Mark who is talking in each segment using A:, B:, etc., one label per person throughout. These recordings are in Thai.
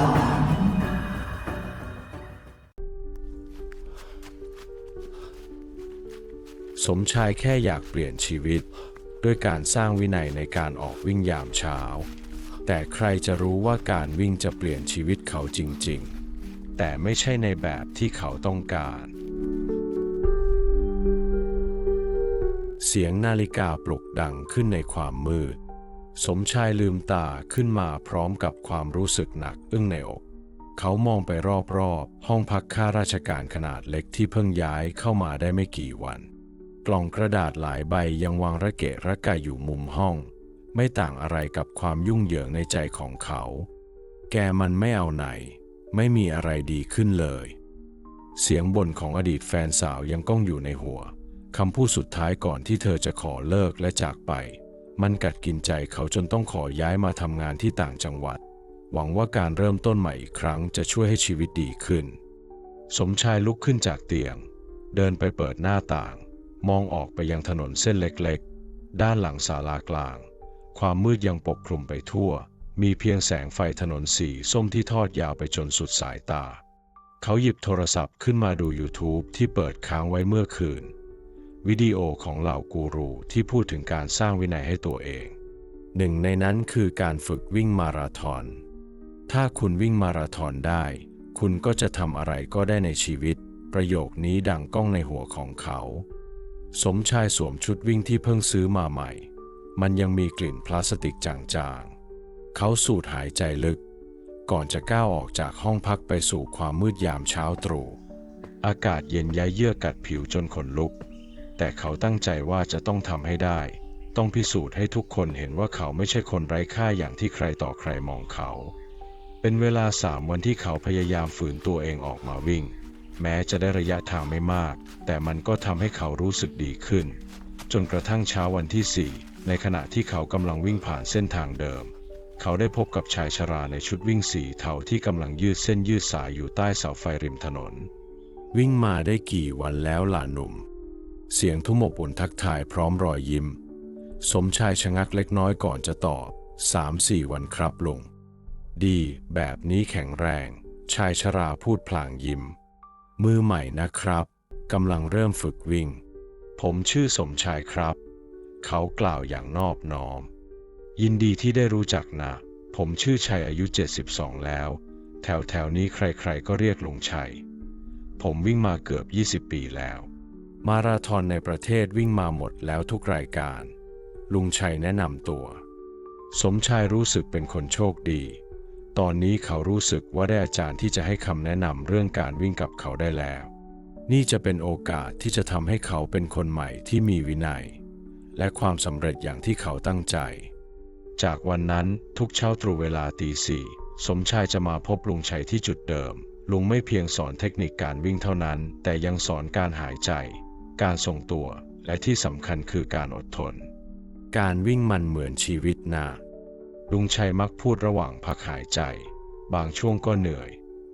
A: ลอน
B: สมชายแค่อยากเปลี่ยนชีวิต ด้วยการสร้างวินัยในการออกวิ่งยามเช้า แต่ใครจะรู้ว่าการวิ่งจะเปลี่ยนชีวิตเขาจริง ๆ แต่ไม่ใช่ในแบบที่เขาต้องการ เสียงนาฬิกาปลุกดังขึ้นในความมืด สมชายลืมตาขึ้นมาพร้อมกับความรู้สึกหนักอึ้งในอก เขามองไปรอบๆ ห้องพักข้าราชการขนาดเล็กที่เพิ่งย้ายเข้ามาได้ไม่กี่วัน กล่องกระดาษหลายใบยังวางระเกะระกายอยู่มุมห้อง ไม่ต่างอะไรกับความยุ่งเหยิงในใจของเขา แกมันไม่เอาไหน ไม่มีอะไรดีขึ้นเลย เสียงบ่นของอดีตแฟนสาวยังก้องอยู่ในหัวคำพูดสุดท้ายก่อนที่เธอจะขอเลิกและจากไป มันกัดกินใจเขาจนต้องขอย้ายมาทำงานที่ต่างจังหวัด หวังว่าการเริ่มต้นใหม่อีกครั้งจะช่วยให้ชีวิตดีขึ้น สมชายลุกขึ้นจากเตียง เดินไปเปิดหน้าต่าง มองออกไปยังถนนเส้นเล็กๆ ด้านหลังศาลากลาง ความมืดยังปกคลุมไปทั่ว มีเพียงแสงไฟถนนสีส้มที่ทอดยาวไปจนสุดสายตา เขาหยิบโทรศัพท์ขึ้นมาดู YouTube ที่เปิดค้างไว้เมื่อคืน วิดีโอของเหล่ากูรูที่พูดถึงการสร้างวินัยให้ตัวเอง หนึ่งในนั้นคือการฝึกวิ่งมาราธอน ถ้าคุณวิ่งมาราธอนได้ คุณก็จะทำอะไรก็ได้ในชีวิต ประโยคนี้ดังก้องในหัวของเขา สมชายสวมชุดวิ่งที่เพิ่งซื้อมาใหม่ มันยังมีกลิ่นพลาสติกจางๆ เขาสูดหายใจลึก ก่อนจะก้าวออกจากห้องพักไปสู่ความมืดยามเช้าตรู่ อากาศเย็นย้ายเยือกกัดผิวจนขนลุก แต่เขาตั้งใจว่าจะต้องทำให้ได้ ต้องพิสูจน์ให้ทุกคนเห็นว่าเขาไม่ใช่คนไร้ค่าอย่างที่ใครต่อใครมองเขา เป็นเวลาสามวันที่เขาพยายามฝืนตัวเองออกมาวิ่ง แม้จะได้ระยะทางไม่มาก แต่มันก็ทำให้เขารู้สึกดีขึ้น จนกระทั่งเช้าวันที่4ในขณะที่เขากำลังวิ่งผ่านเส้นทางเดิม เขาได้พบกับชายชราในชุดวิ่งสีเทาที่กำลังยืดเส้นยืดสายอยู่ใต้เสาไฟริมถนน วิ่งมาได้กี่วันแล้วล่ะหนุ่ม เสียงทุ่มอบอุ่นทักทายพร้อมรอยยิ้ม สมชายชะงักเล็กน้อยก่อนจะตอบสามสี่วันครับลุง ดีแบบนี้แข็งแรง ชายชราพูดพลางยิ้ม มือใหม่นะครับกำลังเริ่มฝึกวิ่ง ผมชื่อสมชายครับ เขากล่าวอย่างนอบน้อม ยินดีที่ได้รู้จักนะ ผมชื่อชัยอายุ 72 แล้ว แถวแถวนี้ใครๆก็เรียกลุงชัย ผมวิ่งมาเกือบ 20 ปีแล้ว มาราธอนในประเทศวิ่งมาหมดแล้วทุกรายการ ลุงชัยแนะนำตัว สมชายรู้สึกเป็นคนโชคดี ตอนนี้เขารู้สึกว่าได้อาจารย์ที่จะให้คำแนะนำเรื่องการวิ่งกับเขาได้แล้ว นี่จะเป็นโอกาสที่จะทำให้เขาเป็นคนใหม่ที่มีวินัย และความสำเร็จอย่างที่เขาตั้งใจ จากวันนั้นทุกเช้าตรู่เวลาตีสี่สมชายจะมาพบลุงชัยที่จุดเดิม ลุงไม่เพียงสอนเทคนิคการวิ่งเท่านั้น แต่ยังสอนการหายใจ การทรงตัว และที่สำคัญคือการอดทน การวิ่งมันเหมือนชีวิตนะลุงชัยมักพูดระหว่างพักหายใจ บางช่วงก็เหนื่อย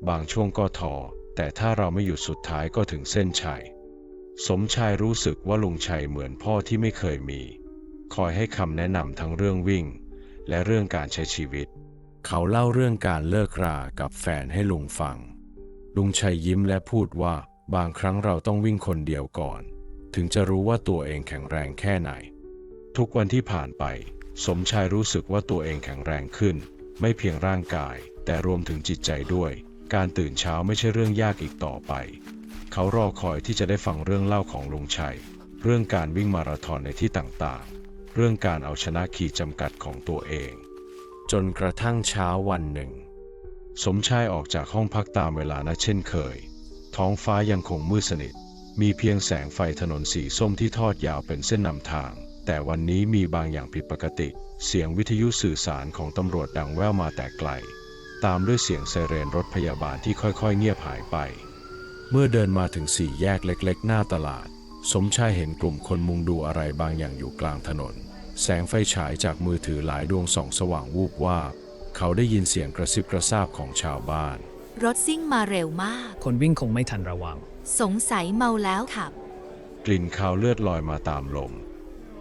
B: บางช่วงก็ท้อแต่ถ้าเราไม่หยุดสุดท้ายก็ถึงเส้นชัย สมชายรู้สึกว่าลุงชัยเหมือนพ่อที่ไม่เคยมี คอยให้คำแนะนำทั้งเรื่องวิ่ง และเรื่องการใช้ชีวิต เขาเล่าเรื่องการเลิกรากับแฟนให้ลุงฟัง ลุงชัยยิ้มและพูดว่า บางครั้งเราต้องวิ่งคนเดียวก่อน ถึงจะรู้ว่าตัวเองแข็งแรงแค่ไหน ทุกวันที่ผ่านไป สมชายรู้สึกว่าตัวเองแข็งแรงขึ้น ไม่เพียงร่างกาย แต่รวมถึงจิตใจด้วย การตื่นเช้าไม่ใช่เรื่องยากอีกต่อไป เขารอคอยที่จะได้ฟังเรื่องเล่าของลุงชัย เรื่องการวิ่งมาราธอนในที่ต่างๆ เรื่องการเอาชนะขีดจำกัดของตัวเอง จนกระทั่งเช้าวันหนึ่ง สมชายออกจากห้องพักตามเวลานัดเช่นเคย ท้องฟ้ายังคงมืดสนิท มีเพียงแสงไฟถนนสีส้มที่ทอดยาวเป็นเส้นนำทาง แต่วันนี้มีบางอย่างผิดปกติ เสียงวิทยุสื่อสารของตำรวจดังแว่วมาแต่ไกล ตามด้วยเสียงไซเรนรถพยาบาลที่ค่อยๆ เงียบหายไป เมื่อเดินมาถึงสี่แยกเล็กๆ หน้าตลาด สมชายเห็นกลุ่มคนมุงดูอะไรบางอย่างอยู่กลางถนน แสงไฟฉายจากมือถือหลายดวงส่องสว่างวูบวาบเขาได้ยินเสียงกระซิบกระซาบของชาวบ้าน
C: รถซิ่งมาเร็วมาก
D: คนวิ่งคงไม่ทันระวัง
C: สงสัยเมาแล้วขับ
B: กลิ่นคาวเลือดลอยมาตามลม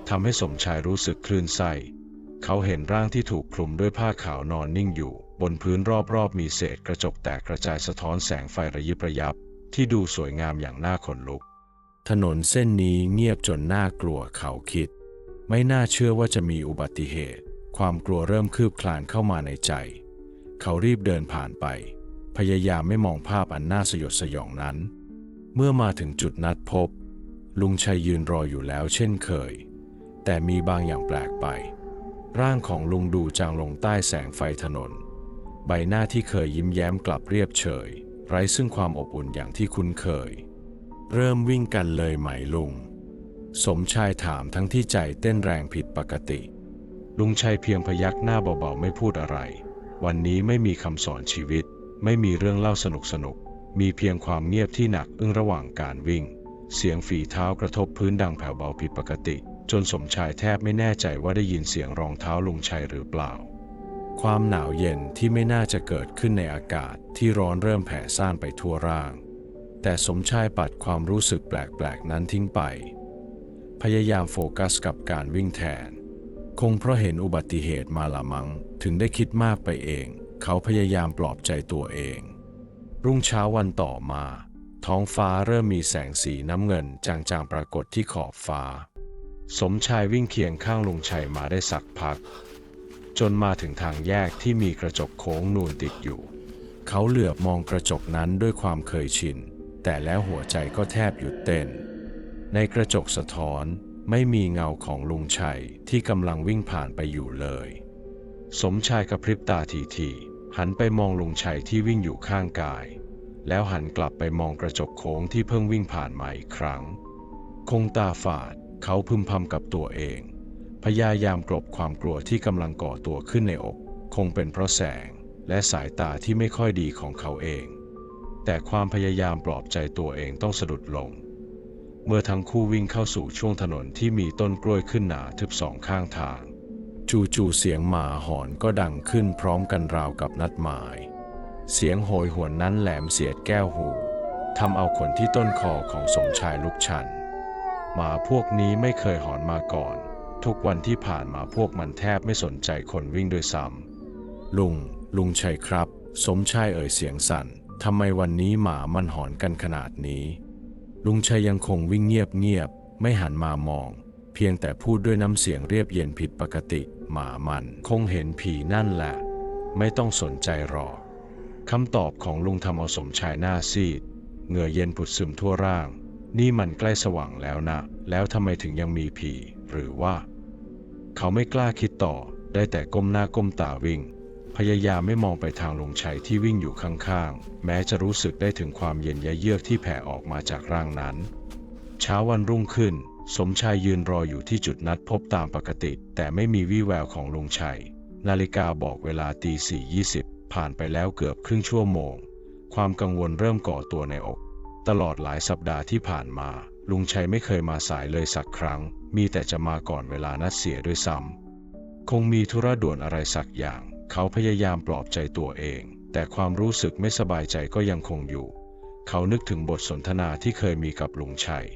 B: ทำให้สมชายรู้สึกคลื่นไส้ เขาเห็นร่างที่ถูกคลุมด้วยผ้าขาวนอนนิ่งอยู่ บนพื้นรอบๆ มีเศษกระจกแตกกระจายสะท้อนแสงไฟระยิบระยับ ที่ดูสวยงามอย่างน่าขนลุก ถนนเส้นนี้เงียบจนน่ากลัวเขาคิด ไม่น่าเชื่อว่าจะมีอุบัติเหตุ ความกลัวเริ่มคืบคลานเข้ามาในใจ เขารีบเดินผ่านไป พยายามไม่มองภาพอันน่าสยดสยองนั้น เมื่อมาถึงจุดนัดพบ ลุงชัยยืนรออยู่แล้วเช่นเคย แต่มีบางอย่างแปลกไป ร่างของลุงดูจางลงใต้แสงไฟถนน ใบหน้าที่เคยยิ้มแย้มกลับเรียบเฉย ไร้ซึ่งความอบอุ่นอย่างที่คุ้นเคย เริ่มวิ่งกันเลยไหมลุง สมชายถามทั้งที่ใจเต้นแรงผิดปกติ ลุงชัยเพียงพยักหน้าเบาๆไม่พูดอะไร วันนี้ไม่มีคำสอนชีวิต ไม่มีเรื่องเล่าสนุกๆ มีเพียงความเงียบที่หนักอึ้งระหว่างการวิ่ง เสียงฝีเท้ากระทบพื้นดังแผ่วเบาผิดปกติ จนสมชายแทบไม่แน่ใจว่าได้ยินเสียงรองเท้าลุงชัยหรือเปล่า ความหนาวเย็นที่ไม่น่าจะเกิดขึ้นในอากาศที่ร้อนเริ่มแผ่ซ่านไปทั่วร่าง แต่สมชายปัดความรู้สึกแปลกๆนั้นทิ้งไป พยายามโฟกัสกับการวิ่งแทน คงเพราะเห็นอุบัติเหตุมาละมังถึงได้คิดมากไปเอง เขาพยายามปลอบใจตัวเอง รุ่งเช้าวันต่อมา ท้องฟ้าเริ่มมีแสงสีน้ำเงินจางๆปรากฏที่ขอบฟ้า สมชายวิ่งเคียงข้างลุงชัยมาได้สักพัก จนมาถึงทางแยกที่มีกระจกโค้งนูนติดอยู่ เขาเหลือบมองกระจกนั้นด้วยความเคยชิน แต่แล้วหัวใจก็แทบหยุดเต้น ในกระจกสะท้อนไม่มีเงาของลุงชัยที่กำลังวิ่งผ่านไปอยู่เลย สมชายกระพริบตาทีๆ หันไปมองลุงชัยที่วิ่งอยู่ข้างกาย แล้วหันกลับไปมองกระจกโค้งที่เพิ่งวิ่งผ่านมาอีกครั้ง คงตาฝาด เขาพึมพำกับตัวเอง พยายามกลบความกลัวที่กำลังก่อตัวขึ้นในอก คงเป็นเพราะแสงและสายตาที่ไม่ค่อยดีของเขาเอง แต่ความพยายามปลอบใจตัวเองต้องสะดุดลง เมื่อทั้งคู่วิ่งเข้าสู่ช่วงถนนที่มีต้นกล้วยขึ้นหนาทึบสองข้างทาง จู่ๆเสียงหมาหอนก็ดังขึ้นพร้อมกันราวกับนัดหมาย เสียงโหยหวนนั้นแหลมเสียดแก้วหูทำเอาขนที่ต้นคอของสมชายลุกชัน หมาพวกนี้ไม่เคยหอนมาก่อน ทุกวันที่ผ่านมาพวกมันแทบไม่สนใจคนวิ่งด้วยซ้ำลุง ลุงชัยครับ สมชายเอ่ยเสียงสั่นทำไมวันนี้หมามันหอนกันขนาดนี้ ลุงชัยยังคงวิ่งเงียบเงียบๆไม่หันมามอง เพียงแต่พูดด้วยน้ำเสียงเรียบเย็นผิดปกติ หมามัน คงเห็นผีนั่นแหละ ไม่ต้องสนใจรอคำตอบของลุงทำเอาสมชายหน้าซีด เหงื่อเย็นผุดซึมทั่วร่าง นี่มันใกล้สว่างแล้วนะ แล้วทำไมถึงยังมีผี หรือว่า เขาไม่กล้าคิดต่อ ได้แต่ก้มหน้าก้มตาวิ่ง พยายามไม่มองไปทางลุงชัยที่วิ่งอยู่ข้างๆ แม้จะรู้สึกได้ถึงความเย็นยะเยือกที่แผ่ออกมาจากร่างนั้น เช้าวันรุ่งขึ้น สมชายยืนรออยู่ที่จุดนัดพบตามปกติ แต่ไม่มีวี่แววของลุงชัย นาฬิกาบอกเวลาตีสี่ยี่สิบผ่านไปแล้วเกือบครึ่งชั่วโมง ความกังวลเริ่มก่อตัวในอก ตลอดหลายสัปดาห์ที่ผ่านมา ลุงชัยไม่เคยมาสายเลยสักครั้ง มีแต่จะมาก่อนเวลานัดเสียด้วยซ้ำคงมีธุระด่วนอะไรสักอย่าง เขาพยายามปลอบใจตัวเอง แต่ความรู้สึกไม่สบายใจก็ยังคงอยู่ เขานึกถึงบทสนทนาที่เคยมีกับลุงชัย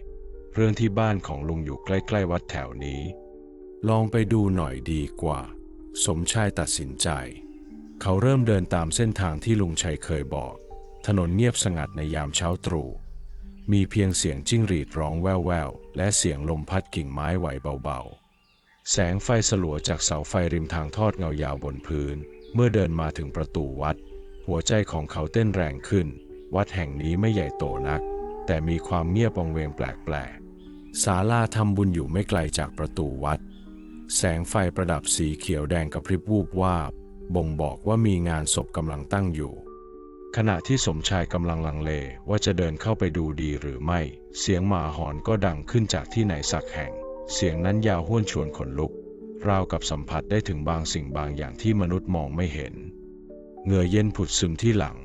B: เรื่องที่บ้านของลุงอยู่ใกล้ๆวัดแถวนี้ ลองไปดูหน่อยดีกว่า สมชายตัดสินใจ เขาเริ่มเดินตามเส้นทางที่ลุงชัยเคยบอก ถนนเงียบสงัดในยามเช้าตรู่ มีเพียงเสียงจิ้งหรีดร้องแว่วๆ และเสียงลมพัดกิ่งไม้ไหวเบาๆ แสงไฟสลัวจากเสาไฟริมทางทอดเงายาวบนพื้น เมื่อเดินมาถึงประตูวัด หัวใจของเขาเต้นแรงขึ้น วัดแห่งนี้ไม่ใหญ่โตนัก แต่มีความเงียบวังเวงแปลกๆ ศาลาทำบุญอยู่ไม่ไกลจากประตูวัด แสงไฟประดับสีเขียวแดงกระพริบวูบวาบ บ่งบอกว่ามีงานศพกำลังตั้งอยู่ ขณะที่สมชายกำลังลังเลว่าจะเดินเข้าไปดูดีหรือไม่ เสียงหมาหอนก็ดังขึ้นจากที่ไหนสักแห่ง เสียงนั้นยาวห้วนชวนขนลุก ราวกับสัมผัสได้ถึงบางสิ่งบางอย่างที่มนุษย์มองไม่เห็น เหงื่อเย็นผุดซึมที่หลัง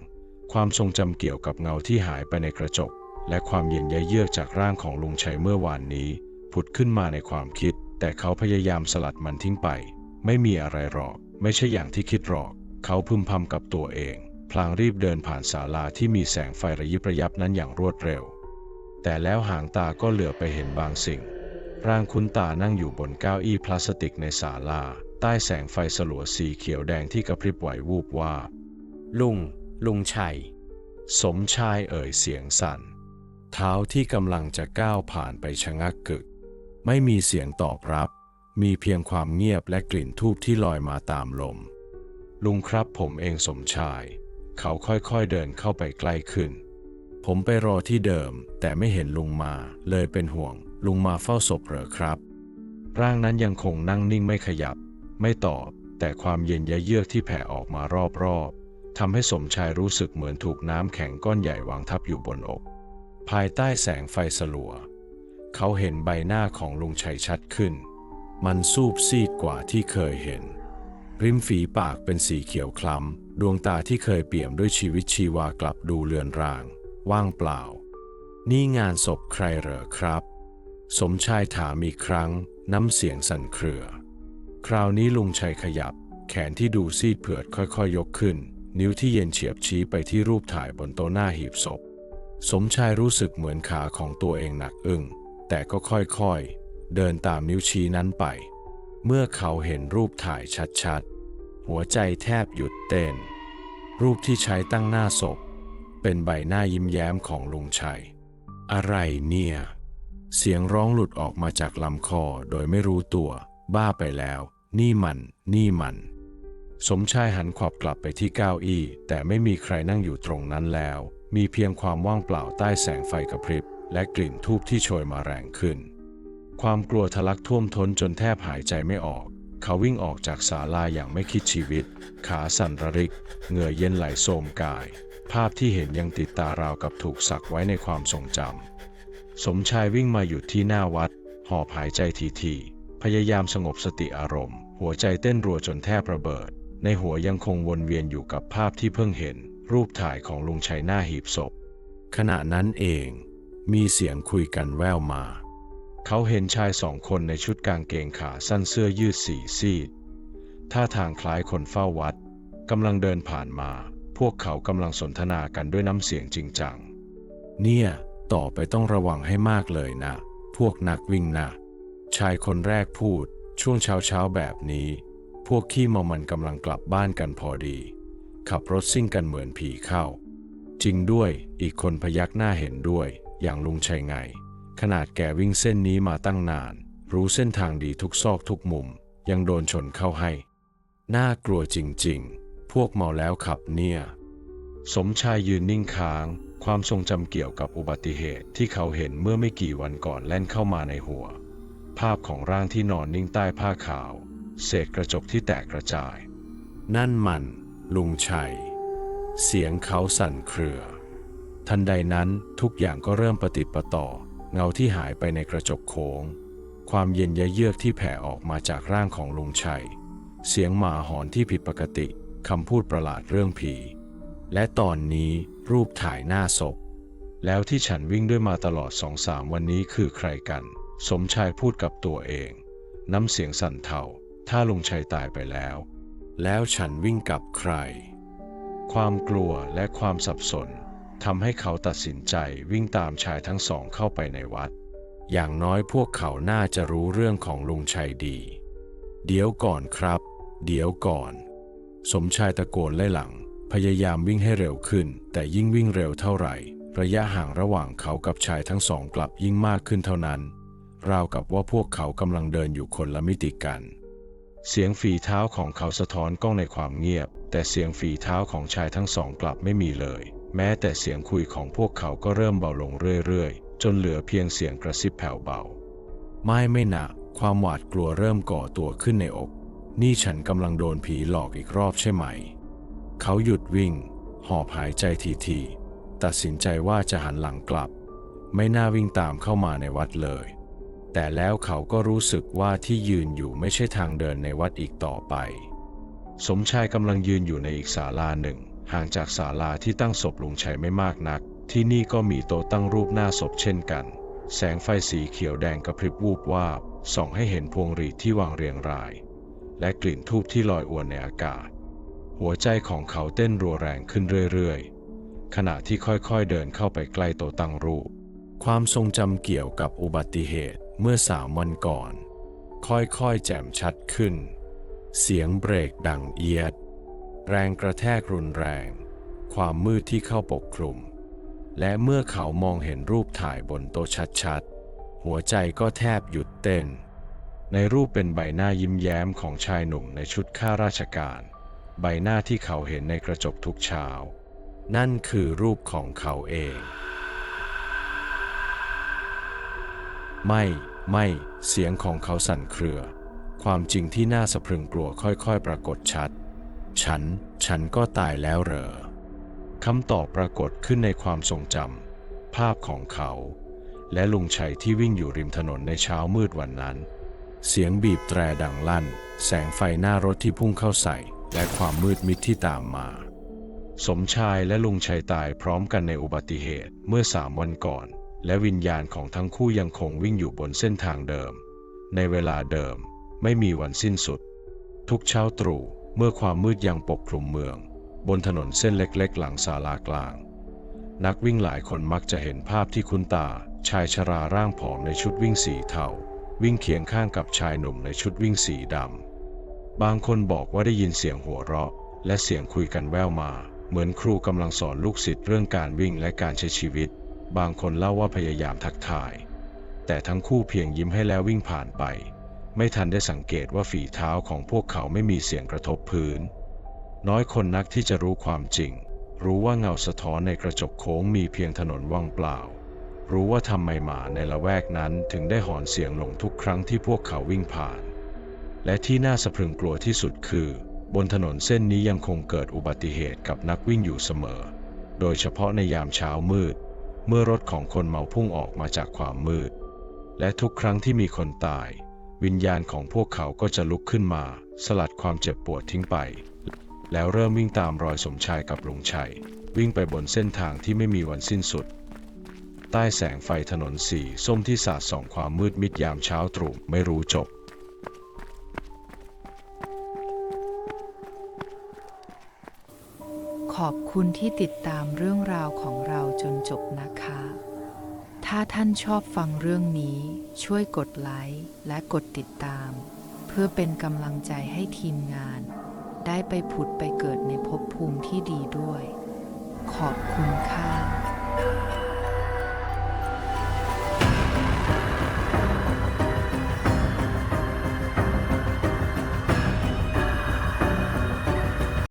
B: ความทรงจำเกี่ยวกับเงาที่หายไปในกระจก และความเย็นยะเยือกจากร่างของลุงชัยเมื่อวานนี้ ผุดขึ้นมาในความคิด แต่เขาพยายามสลัดมันทิ้งไป ไม่มีอะไรหรอก ไม่ใช่อย่างที่คิดหรอก เขาพึมพำกับตัวเอง พลางรีบเดินผ่านศาลาที่มีแสงไฟระยิบระยับนั้นอย่างรวดเร็ว แต่แล้วหางตาก็เหลือไปเห็นบางสิ่ง ร่างคุ้นตานั่งอยู่บนเก้าอี้พลาสติกในศาลา ใต้แสงไฟสลัวสีเขียวแดงที่กระพริบไหววูบว่าบลุง ลุงชัย สมชายเอ่ยเสียงสั่น เท้าที่กำลังจะก้าวผ่านไปชะงักกึก ไม่มีเสียงตอบรับ มีเพียงความเงียบและกลิ่นทูบที่ลอยมาตามลม ลุงครับผมเองสมชาย เขาค่อยๆเดินเข้าไปใกล้ขึ้น ผมไปรอที่เดิม แต่ไม่เห็นลุงมา เลยเป็นห่วง ลุงมาเฝ้าศพเหรอครับ ร่างนั้นยังคงนั่งนิ่งไม่ขยับ ไม่ตอบ แต่ความเย็นยะเยือกที่แผ่ออกมารอบๆทำให้สมชายรู้สึกเหมือนถูกน้ำแข็งก้อนใหญ่วางทับอยู่บนอก ภายใต้แสงไฟสลัว เขาเห็นใบหน้าของลุงชัยชัดขึ้น มันซูบซีดกว่าที่เคยเห็น ริมฝีปากเป็นสีเขียวคล้ำ ดวงตาที่เคยเปี่ยมด้วยชีวิตชีวากลับดูเลือนราง ว่างเปล่า นี่งานศพใครเหรอครับ สมชายถามอีกครั้ง น้ำเสียงสั่นเครือ คราวนี้ลุงชัยขยับ แขนที่ดูซีดเผือดค่อยๆยกขึ้น นิ้วที่เย็นเฉียบชี้ไปที่รูปถ่ายบนโต๊ะหน้าหีบศพ สมชายรู้สึกเหมือนขาของตัวเองหนักอึ้งแต่ก็ค่อยๆ เดินตามนิ้วชี้นั้นไป เมื่อเขาเห็นรูปถ่ายชัดๆ หัวใจแทบหยุดเต้น รูปที่ใช้ตั้งหน้าศพ เป็นใบหน้ายิ้มแย้มของลุงชัย อะไรเนี่ย เสียงร้องหลุดออกมาจากลำคอโดยไม่รู้ตัว บ้าไปแล้ว นี่มัน นี่มัน สมชายหันขวับกลับไปที่เก้าอี้ แต่ไม่มีใครนั่งอยู่ตรงนั้นแล้ว มีเพียงความว่างเปล่าใต้แสงไฟกระพริบ และกลิ่นทูบที่โชยมาแรงขึ้น ความกลัวทะลักท่วมท้นจนแทบหายใจไม่ออก เขาวิ่งออกจากศาลาอย่างไม่คิดชีวิต ขาสั่นระริก เหงื่อเย็นไหลโสมกาย ภาพที่เห็นยังติดตาราวกับถูกสักไว้ในความทรงจำสมชายวิ่งมาหยุดที่หน้าวัด หอบหายใจทีๆพยายามสงบสติอารมณ์ หัวใจเต้นรัวจนแทบระเบิด ในหัวยังคงวนเวียนอยู่กับภาพที่เพิ่งเห็น รูปถ่ายของลุงชัยหน้าหีบศพ ขณะนั้นเองมีเสียงคุยกันแว่วมา เขาเห็นชายสองคนในชุดกางเกงขาสั้นเสื้อยืดสีซีดท่าทางคล้ายคนเฝ้าวัดกำลังเดินผ่านมา พวกเขากำลังสนทนากันด้วยน้ำเสียงจริงจัง เนี่ยต่อไปต้องระวังให้มากเลยนะ พวกนักวิ่งนะชายคนแรกพูดช่วงเช้าเช้าๆแบบนี้ พวกขี้เมามันกำลังกลับบ้านกันพอดี ขับรถซิ่งกันเหมือนผีเข้า จริงด้วยอีกคนพยักหน้าเห็นด้วย อย่างลุงชัยไง ขนาดแกวิ่งเส้นนี้มาตั้งนาน รู้เส้นทางดีทุกซอกทุกมุม ยังโดนชนเข้าให้ น่ากลัวจริงๆ พวกเมาแล้วขับเนี่ย สมชายยืนนิ่งค้าง ความทรงจำเกี่ยวกับอุบัติเหตุที่เขาเห็นเมื่อไม่กี่วันก่อนแล่นเข้ามาในหัว ภาพของร่างที่นอนนิ่งใต้ผ้าขาว เศษกระจกที่แตกกระจาย นั่นมัน ลุงชัย เสียงเขาสั่นเครือ ทันใดนั้นทุกอย่างก็เริ่มประติปะต่อ เงาที่หายไปในกระจกโค้ง ความเย็นยะเยือกที่แผ่ออกมาจากร่างของลุงชัย เสียงหมาหอนที่ผิดปกติคำพูดประหลาดเรื่องผี และตอนนี้รูปถ่ายหน้าศพ แล้วที่ฉันวิ่งด้วยมาตลอดสองสามวันนี้คือใครกัน สมชายพูดกับตัวเอง น้ำเสียงสั่นเทาถ้าลุงชัยตายไปแล้ว แล้วฉันวิ่งกับใคร ความกลัวและความสับสนทำให้เขาตัดสินใจวิ่งตามชายทั้งสองเข้าไปในวัด อย่างน้อยพวกเขาน่าจะรู้เรื่องของลุงชัยดี เดี๋ยวก่อนครับ เดี๋ยวก่อน สมชายตะโกนไล่หลัง พยายามวิ่งให้เร็วขึ้น แต่ยิ่งวิ่งเร็วเท่าไหร่ ระยะห่างระหว่างเขากับชายทั้งสองกลับยิ่งมากขึ้นเท่านั้น ราวกับว่าพวกเขากำลังเดินอยู่คนละมิติกัน เสียงฝีเท้าของเขาสะท้อนกล้องในความเงียบ แต่เสียงฝีเท้าของชายทั้งสองกลับไม่มีเลย แม้แต่เสียงคุยของพวกเขาก็เริ่มเบาลงเรื่อยๆ จนเหลือเพียงเสียงกระซิบแผ่วเบา ไม่ไม่นะความหวาดกลัวเริ่มก่อตัวขึ้นในอก นี่ฉันกำลังโดนผีหลอกอีกรอบใช่ไหม เขาหยุดวิ่ง หอบหายใจทีๆตัดสินใจว่าจะหันหลังกลับ ไม่น่าวิ่งตามเข้ามาในวัดเลย แต่แล้วเขาก็รู้สึกว่าที่ยืนอยู่ไม่ใช่ทางเดินในวัดอีกต่อไป สมชายกำลังยืนอยู่ในอีกศาลาหนึ่ง ห่างจากศาลาที่ตั้งศพลุงชัยไม่มากนัก ที่นี่ก็มีโต๊ะตั้งรูปหน้าศพเช่นกัน แสงไฟสีเขียวแดงกระพริบวูบวาบส่องให้เห็นพวงหรีดที่วางเรียงราย และกลิ่นทูบที่ลอยอวนในอากาศ หัวใจของเขาเต้นรัวแรงขึ้นเรื่อยๆ ขณะที่ค่อยๆเดินเข้าไปใกล้โต๊ะตั้งรูป ความทรงจำเกี่ยวกับอุบัติเหตุ เมื่อสามวันก่อน ค่อยๆแจ่มชัดขึ้น เสียงเบรกดังเอียด แรงกระแทกรุนแรง ความมืดที่เข้าปกคลุม และเมื่อเขามองเห็นรูปถ่ายบนโต๊ะชัดๆ หัวใจก็แทบหยุดเต้น ในรูปเป็นใบหน้ายิ้มแย้มของชายหนุ่มในชุดข้าราชการ ใบหน้าที่เขาเห็นในกระจกทุกเช้า นั่นคือรูปของเขาเอง ไม่ ไม่ เสียงของเขาสั่นเครือ ความจริงที่น่าสะพรึงกลัวค่อยๆ ปรากฏชัด ฉัน ฉันก็ตายแล้วเหรอคำตอบปรากฏขึ้นในความทรงจำภาพของเขา และลุงชัยที่วิ่งอยู่ริมถนนในเช้ามืดวันนั้น เสียงบีบแตรดังลั่น แสงไฟหน้ารถที่พุ่งเข้าใส่ และความมืดมิดที่ตามมา สมชายและลุงชัยตายพร้อมกันในอุบัติเหตุเมื่อสามวันก่อน และวิญญาณของทั้งคู่ยังคงวิ่งอยู่บนเส้นทางเดิม ในเวลาเดิมไม่มีวันสิ้นสุด ทุกเช้าตรู่เมื่อความมืดยังปกคลุมเมือง บนถนนเส้นเล็กๆ หลังศาลากลาง นักวิ่งหลายคนมักจะเห็นภาพที่คุ้นตา ชายชราร่างผอมในชุดวิ่งสีเทาวิ่งเคียงข้างกับชายหนุ่มในชุดวิ่งสีดำบางคนบอกว่าได้ยินเสียงหัวเราะ และเสียงคุยกันแว่วมา เหมือนครูกำลังสอนลูกศิษย์เรื่องการวิ่งและการใช้ชีวิต บางคนเล่าว่าพยายามทักทาย แต่ทั้งคู่เพียงยิ้มให้แล้ววิ่งผ่านไป ไม่ทันได้สังเกตว่าฝีเท้าของพวกเขาไม่มีเสียงกระทบพื้น น้อยคนนักที่จะรู้ความจริง รู้ว่าเงาสะท้อนในกระจกโค้งมีเพียงถนนว่างเปล่า รู้ว่าทำไมหมาในละแวกนั้นถึงได้หอนเสียงหลงทุกครั้งที่พวกเขาวิ่งผ่าน และที่น่าสะพรึงกลัวที่สุดคือบนถนนเส้นนี้ยังคงเกิดอุบัติเหตุกับนักวิ่งอยู่เสมอ โดยเฉพาะในยามเช้ามืด เมื่อรถของคนเมาพุ่งออกมาจากความมืด และทุกครั้งที่มีคนตาย วิญญาณของพวกเขาก็จะลุกขึ้นมา สลัดความเจ็บปวดทิ้งไป แล้วเริ่มวิ่งตามรอยสมชายกับลุงชัย วิ่งไปบนเส้นทางที่ไม่มีวันสิ้นสุด ใต้แสงไฟถนนสีส้มที่สาดส่องความมืดมิดยามเช้าตรู่ไม่รู้จบ
A: ขอบคุณที่ติดตามเรื่องราวของเราจนจบนะคะ ถ้าท่านชอบฟังเรื่องนี้ ช่วยกดไลค์และกดติดตาม เพื่อเป็นกำลังใจให้ทีมงาน ได้ไปผุดไปเกิดในภพภูมิที่ดีด้วย ขอบคุณค่ะ